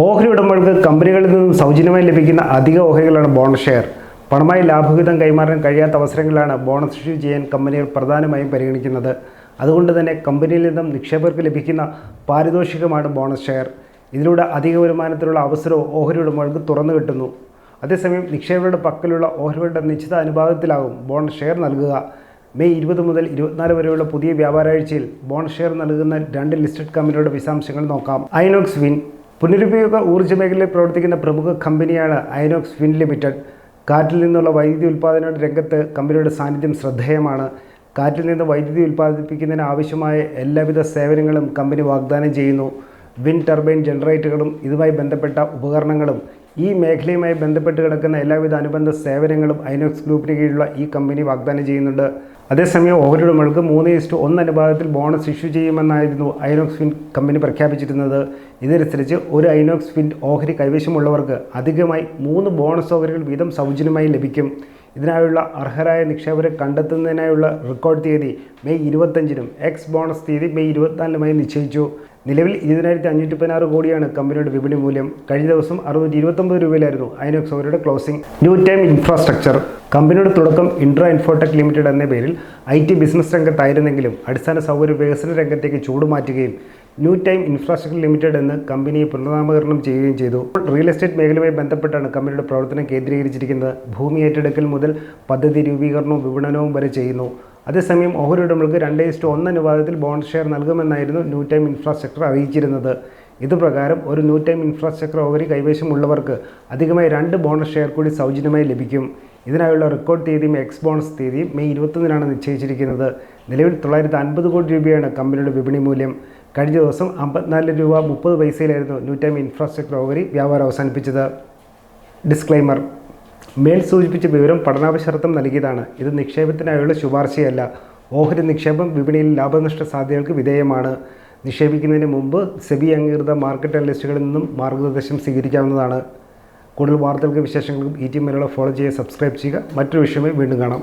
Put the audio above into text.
ഓഹരി ഉടമകൾക്ക് കമ്പനികളിൽ നിന്നും സൗജന്യമായി ലഭിക്കുന്ന അധിക ഓഹരികളാണ് ബോണസ് ഷെയർ പണമായി ലാഭവിഹിതം കൈമാറാൻ കഴിയാത്ത അവസരങ്ങളിലാണ് ബോണസ് ഇഷ്യൂ ചെയ്യാൻ കമ്പനികൾ പ്രധാനമായും പരിഗണിക്കുന്നത്. അതുകൊണ്ട് തന്നെ കമ്പനിയിൽ നിന്നും നിക്ഷേപകർക്ക് ലഭിക്കുന്ന പാരിതോഷികമാണ് ബോണസ് ഷെയർ ഇതിലൂടെ അധിക വരുമാനത്തിലുള്ള അവസരവും ഓഹരി ഉടമകൾക്ക് തുറന്നു കിട്ടുന്നു. അതേസമയം നിക്ഷേപകരുടെ പക്കലുള്ള ഓഹരികളുടെ നിശ്ചിത അനുപാതത്തിലാകും ബോണസ് ഷെയർ നൽകുക. മെയ് ഇരുപത് മുതൽ ഇരുപത്തിനാല് വരെയുള്ള പുതിയ വ്യാപാരാഴ്ചയിൽ ബോണസ് ഷെയർ നൽകുന്ന രണ്ട് ലിസ്റ്റഡ് കമ്പനികളുടെ വിശദാംശങ്ങൾ നോക്കാം. ഐനോക്സ് വിൻ പുനരുപയോഗ ഊർജ മേഖലയിൽ പ്രവർത്തിക്കുന്ന പ്രമുഖ കമ്പനിയാണ് അയനോക്സ് വിൻ ലിമിറ്റഡ്. കാറ്റിൽ നിന്നുള്ള വൈദ്യുതി ഉൽപ്പാദന രംഗത്ത് കമ്പനിയുടെ സാന്നിധ്യം ശ്രദ്ധേയമാണ്. കാറ്റിൽ നിന്ന് വൈദ്യുതി ഉൽപ്പാദിപ്പിക്കുന്നതിന് ആവശ്യമായ എല്ലാവിധ സേവനങ്ങളും കമ്പനി വാഗ്ദാനം ചെയ്യുന്നു. വിൻ ടർബൈൻ ജനറേറ്ററുകളും ഇതുമായി ബന്ധപ്പെട്ട ഉപകരണങ്ങളും ഈ മേഖലയുമായി ബന്ധപ്പെട്ട് കിടക്കുന്ന എല്ലാവിധ അനുബന്ധ സേവനങ്ങളും ഐനോക്സ് ഗ്രൂപ്പിന് കീഴിലുള്ള ഈ കമ്പനി വാഗ്ദാനം ചെയ്യുന്നുണ്ട്. അതേസമയം ഓഹരി ഉടമകൾക്ക് മൂന്ന് ഇസ്റ്റു ഒന്ന് അനുപാതത്തിൽ ബോണസ് ഇഷ്യൂ ചെയ്യുമെന്നായിരുന്നു ഐനോക്സ് ഫിൻ കമ്പനി പ്രഖ്യാപിച്ചിരുന്നത്. ഇതനുസരിച്ച് ഒരു ഐനോക്സ് ഫിൻ ഓഹരി കൈവശമുള്ളവർക്ക് അധികമായി മൂന്ന് ബോണസ് ഓഹരികൾ വീതം സൗജന്യമായി ലഭിക്കും. ഇതിനായുള്ള അർഹരായ നിക്ഷേപരെ കണ്ടെത്തുന്നതിനായുള്ള റെക്കോർഡ് തീയതി മെയ് ഇരുപത്തഞ്ചിനും എക്സ് ബോണസ് തീയതി മെയ് ഇരുപത്തിനാലിനുമായി നിശ്ചയിച്ചു. നിലവിൽ ഇരുപതിനായിരത്തി അഞ്ഞൂറ്റി പതിനാറ് കോടിയാണ് കമ്പനിയുടെ വിപണി മൂല്യം. കഴിഞ്ഞ ദിവസം അറുന്നൂറ്റി ഇരുപത്തൊമ്പത് രൂപയിലായിരുന്നു ഐനോക്സ് ഓഹരിയുടെ ക്ലോസിംഗ് ന്യൂ ടൈം ഇൻഫ്രാസ്ട്രക്ചർ കമ്പനിയുടെ തുടക്കം ഇൻട്രാ ഇൻഫോടെക് ലിമിറ്റഡ് എന്ന പേരിൽ ഐ ടി ബിസിനസ് രംഗത്തായിരുന്നെങ്കിലും അടിസ്ഥാന സൗകര്യ വികസന രംഗത്തേക്ക് ചൂടുമാറ്റുകയും ന്യൂ ടൈം ഇൻഫ്രാസ്ട്രക്ചർ ലിമിറ്റഡ് എന്ന് കമ്പനിയെ പുനർനാമകരണം ചെയ്യുകയും ചെയ്തു. റിയൽ എസ്റ്റേറ്റ് മേഖലയുമായി ബന്ധപ്പെട്ടാണ് കമ്പനിയുടെ പ്രവർത്തനം കേന്ദ്രീകരിച്ചിരിക്കുന്നത്. ഭൂമി ഏറ്റെടുക്കൽ മുതൽ പദ്ധതി രൂപീകരണവും വിപണനവും വരെ ചെയ്യുന്നു. അതേസമയം ഓഹരി ഉടമകൾക്ക് രണ്ട് ഇസ്റ്റു ഒന്ന് അനുപാതത്തിൽ ബോണ്ട് ഷെയർ നൽകുമെന്നായിരുന്നു ന്യൂ ടൈം ഇൻഫ്രാസ്ട്രക്ചർ അറിയിച്ചിരുന്നത്. ഇതുപ്രകാരം ഒരു ന്യൂ ടൈം ഇൻഫ്രാസ്ട്രക്ചർ ഓഹരി കൈവശമുള്ളവർക്ക് അധികമായി രണ്ട് ബോണസ് ഷെയർ കൂടി സൗജന്യമായി ലഭിക്കും. ഇതിനായുള്ള റെക്കോർഡ് തീയതിയും എക്സ് ബോണസ് തീയതിയും മെയ് ഇരുപത്തൊന്നിനാണ് നിശ്ചയിച്ചിരിക്കുന്നത്. നിലവിൽ തൊള്ളായിരത്തി അൻപത് കോടി രൂപയാണ് കമ്പനിയുടെ വിപണി മൂല്യം. കഴിഞ്ഞ ദിവസം അമ്പത്തിനാല് രൂപ മുപ്പത് പൈസയിലായിരുന്നു ന്യൂ ടൈം ഇൻഫ്രാസ്ട്രക്ചർ ഓഹരി വ്യാപാരം അവസാനിപ്പിച്ചത്. ഡിസ്ക്ലൈമർ മേൽ സൂചിപ്പിച്ച വിവരം പഠനാവശ്യർത്ഥം നൽകിയതാണ്. ഇത് നിക്ഷേപത്തിനായുള്ള ശുപാർശയല്ല. ഓഹരി നിക്ഷേപം വിപണിയിൽ ലാഭനഷ്ട സാധ്യതകൾക്ക് വിധേയമാണ്. നിക്ഷേപിക്കുന്നതിന് മുമ്പ് സെബി അംഗീകൃത മാർക്കറ്റ് അനലിസ്റ്റുകളിൽ നിന്നും മാർഗനിർദ്ദേശം സ്വീകരിക്കാവുന്നതാണ്. കൂടുതൽ വാർത്തകൾക്ക് വിശേഷങ്ങൾക്കും ഈ ടി മലയാളം ഫോളോ ചെയ്യുക സബ്സ്ക്രൈബ് ചെയ്യുക. മറ്റൊരു വിഷയമായി വീണ്ടും കാണാം.